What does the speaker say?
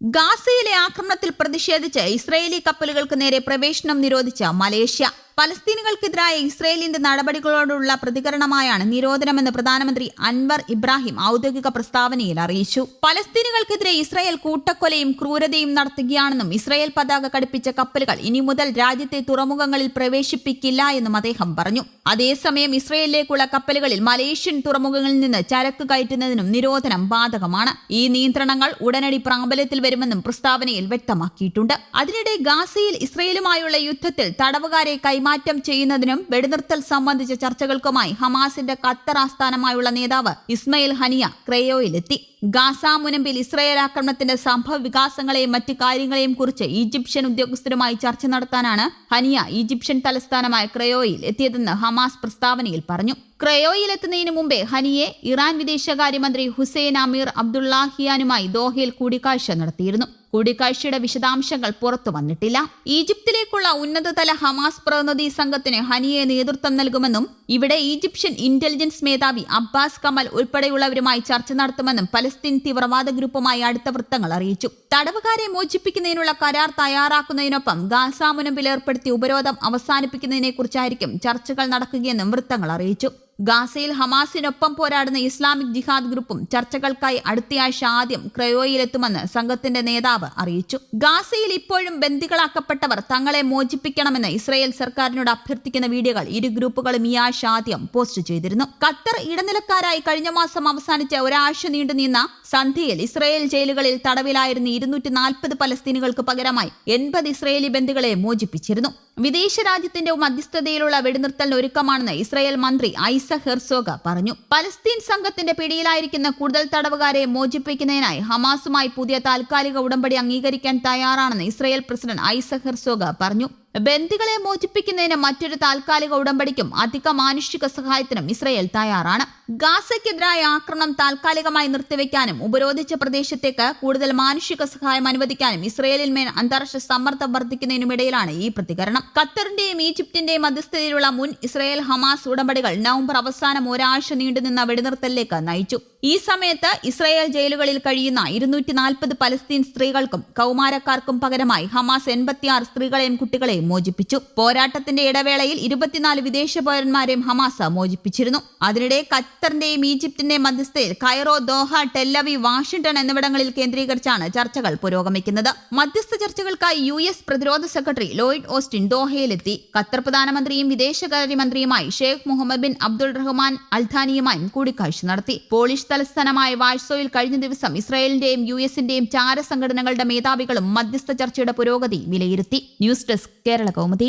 ഗാസയിലെ ആക്രമണത്തിൽ പ്രതിഷേധിച്ച് ഇസ്രയേലി കപ്പലുകൾക്ക് നേരെ പ്രവേശനം നിരോധിച്ച മലേഷ്യ. പലസ്തീനുകൾക്കെതിരായ ഇസ്രയേലിന്റെ നടപടികളോടുള്ള പ്രതികരണമായാണ് നിരോധനമെന്ന് പ്രധാനമന്ത്രി അൻവർ ഇബ്രാഹിം ഔദ്യോഗിക പ്രസ്താവനയിൽ അറിയിച്ചു. പലസ്തീനുകൾക്കെതിരെ ഇസ്രയേൽ കൂട്ടക്കൊലയും ക്രൂരതയും നടത്തുകയാണെന്നും ഇസ്രയേൽ പതാക കടുപ്പിച്ച കപ്പലുകൾ ഇനി മുതൽ രാജ്യത്തെ തുറമുഖങ്ങളിൽ പ്രവേശിപ്പിക്കില്ല എന്നും അദ്ദേഹം പറഞ്ഞു. അതേസമയം ഇസ്രയേലിലേക്കുള്ള കപ്പലുകളിൽ മലേഷ്യൻ തുറമുഖങ്ങളിൽ നിന്ന് ചരക്ക് കയറ്റുന്നതിനും നിരോധനം ബാധകമാണ്. ഈ നിയന്ത്രണങ്ങൾ ഉടനടി പ്രാബല്യത്തിൽ വരുമെന്നും പ്രസ്താവനയിൽ വ്യക്തമാക്കിയിട്ടുണ്ട്. അതിനിടെ ഗാസയിൽ ഇസ്രയേലുമായുള്ള യുദ്ധത്തിൽ തടവുകാരെ കൈമാറ്റം ചെയ്യുന്നതിനും വെടിനിർത്തൽ സംബന്ധിച്ച ചർച്ചകൾക്കുമായി ഹമാസിന്റെ ഖത്തർ ആസ്ഥാനമായുള്ള നേതാവ് ഇസ്മയിൽ ഹനിയ ക്രയോയിലെത്തി. ഗാസ മുനമ്പിൽ ഇസ്രയേൽ ആക്രമണത്തിന്റെ സംഭവ വികാസങ്ങളെയും മറ്റു കാര്യങ്ങളെയും കുറിച്ച് ഈജിപ്ഷ്യൻ ഉദ്യോഗസ്ഥരുമായി ചർച്ച നടത്താനാണ് ഹനിയ ഈജിപ്ഷ്യൻ തലസ്ഥാനമായ ക്രയോയിൽ എത്തിയതെന്ന് ഹമാസ് പ്രസ്താവനയിൽ പറഞ്ഞു. ക്രയോയിൽ എത്തുന്നതിന് മുമ്പേ ഹനിയെ ഇറാൻ വിദേശകാര്യമന്ത്രി ഹുസൈൻ അമീർ അബ്ദുള്ളാഹിയാനുമായി ദോഹയിൽ കൂടിക്കാഴ്ച നടത്തിയിരുന്നു. കൂടിക്കാഴ്ചയുടെ വിശദാംശങ്ങൾ പുറത്തു വന്നിട്ടില്ല. ഈജിപ്തിലേക്കുള്ള ഉന്നതതല ഹമാസ് പ്രതിനിധി സംഘത്തിന് ഹനിയെ നേതൃത്വം നൽകുമെന്നും ഇവിടെ ഈജിപ്ഷ്യൻ ഇന്റലിജൻസ് മേധാവി അബ്ബാസ് കമൽ ഉൾപ്പെടെയുള്ളവരുമായി ചർച്ച നടത്തുമെന്നും പലസ്തീൻ തീവ്രവാദ ഗ്രൂപ്പുമായി അടുത്ത വൃത്തങ്ങൾ അറിയിച്ചു. തടവുകാരെ മോചിപ്പിക്കുന്നതിനുള്ള കരാർ തയ്യാറാക്കുന്നതിനൊപ്പം ഗാസ മുനമ്പിൽ ഏർപ്പെടുത്തിയ ഉപരോധം അവസാനിപ്പിക്കുന്നതിനെക്കുറിച്ചായിരിക്കും ചർച്ചകൾ നടക്കുകയെന്നും വൃത്തങ്ങൾ അറിയിച്ചു. ഗാസയിൽ ഹമാസിനൊപ്പം പോരാടുന്ന ഇസ്ലാമിക് ജിഹാദ് ഗ്രൂപ്പും ചർച്ചകൾക്കായി അടുത്തയാഴ്ച ആദ്യം ക്രയോയിലെത്തുമെന്ന് സംഘത്തിന്റെ നേതാവ് അറിയിച്ചു. ഗാസയിൽ ഇപ്പോഴും ബന്ദികളാക്കപ്പെട്ടവർ തങ്ങളെ മോചിപ്പിക്കണമെന്ന് ഇസ്രായേൽ സർക്കാരിനോട് അഭ്യർത്ഥിക്കുന്ന വീഡിയോകൾ ഇരു ഗ്രൂപ്പുകളും ഈ ആഴ്ച ആദ്യം പോസ്റ്റ് ചെയ്തിരുന്നു. ഖത്തർ ഇടനിലക്കാരായി കഴിഞ്ഞ മാസം അവസാനിച്ച ഒരാഴ്ച നീണ്ടുനിന്ന സന്ധ്യയിൽ ഇസ്രായേൽ ജയിലുകളിൽ തടവിലായിരുന്ന ഇരുന്നൂറ്റി നാൽപ്പത് പലസ്തീനുകൾക്ക് പകരമായി എൺപത് ഇസ്രായേലി ബന്ദികളെ മോചിപ്പിച്ചിരുന്നു. വിദേശ രാജ്യത്തിന്റെ മധ്യസ്ഥതയിലുള്ള വെടിനിർത്തലിന് ഒരുക്കമാണെന്ന് ഇസ്രായേൽ മന്ത്രി ഐസ ഹെർസോഗ പറഞ്ഞു. പലസ്തീൻ സംഘത്തിന്റെ പിടിയിലായിരിക്കുന്ന കൂടുതൽ തടവുകാരെ മോചിപ്പിക്കുന്നതിനായി ഹമാസുമായി പുതിയ താൽക്കാലിക ഉടമ്പടി അംഗീകരിക്കാൻ തയ്യാറാണെന്ന് ഇസ്രായേൽ പ്രസിഡന്റ് ഐസ ഹെർസോഗ പറഞ്ഞു. ബന്ദികളെ മോചിപ്പിക്കുന്നതിന് മറ്റൊരു താൽക്കാലിക ഉടമ്പടിക്കും അധിക മാനുഷിക സഹായത്തിനും ഇസ്രയേൽ തയ്യാറാണ്. ഗാസയ്ക്കെതിരായ ആക്രമണം താൽക്കാലികമായി നിർത്തിവെക്കാനും ഉപരോധിച്ച പ്രദേശത്തേക്ക് കൂടുതൽ മാനുഷിക സഹായം അനുവദിക്കാനും ഇസ്രയേലിന്മേൽ അന്താരാഷ്ട്ര സമ്മർദ്ദം വർദ്ധിക്കുന്നതിനുമിടയിലാണ് ഈ പ്രതികരണം. ഖത്തറിന്റെയും ഈജിപ്തിന്റെയും മധ്യസ്ഥതയിലുള്ള മുൻ ഇസ്രയേൽ ഹമാസ് ഉടമ്പടികൾ നവംബർ അവസാനം ഒരാഴ്ച നീണ്ടുനിന്ന വെടിനിർത്തലിലേക്ക് നയിച്ചു. ഈ സമയത്ത് ഇസ്രയേൽ ജയിലുകളിൽ കഴിയുന്ന ഇരുന്നൂറ്റി നാൽപ്പത് പലസ്തീൻ സ്ത്രീകൾക്കും കൗമാരക്കാർക്കും പകരമായി ഹമാസ് എൺപത്തിയാറ് സ്ത്രീകളെയും കുട്ടികളെയും മോചിപ്പിച്ചു. പോരാട്ടത്തിന്റെ ഇടവേളയിൽ ഇരുപത്തിനാല് വിദേശ പൗരന്മാരെയും ഹമാസ മോചിപ്പിച്ചിരുന്നു. അതിനിടെ ഖത്തറിന്റെയും ഈജിപ്തിന്റെയും മധ്യസ്ഥയിൽ Cairo Doha Tel Aviv Washington എന്നിവിടങ്ങളിൽ കേന്ദ്രീകരിച്ചാണ് ചർച്ചകൾ പുരോഗമിക്കുന്നത്. മധ്യസ്ഥ ചർച്ചകൾക്കായി യു എസ് പ്രതിരോധ സെക്രട്ടറി ലോയിഡ് ഓസ്റ്റിൻ ദോഹയിലെത്തി. ഖത്തർ പ്രധാനമന്ത്രിയും വിദേശകാര്യമന്ത്രിയുമായി Sheikh Muhammad bin Abdul Rahman അൽധാനിയുമായും കൂടിക്കാഴ്ച നടത്തി. പോളിഷ് തലസ്ഥാനമായ വാഴ്സോയിൽ കഴിഞ്ഞ ദിവസം ഇസ്രായേലിന്റെയും യു എസിന്റെയും ചാര സംഘടനകളുടെ മേധാവികളും മധ്യസ്ഥ ചർച്ചയുടെ പുരോഗതി വിലയിരുത്തി. News desk Kerala Kaumudi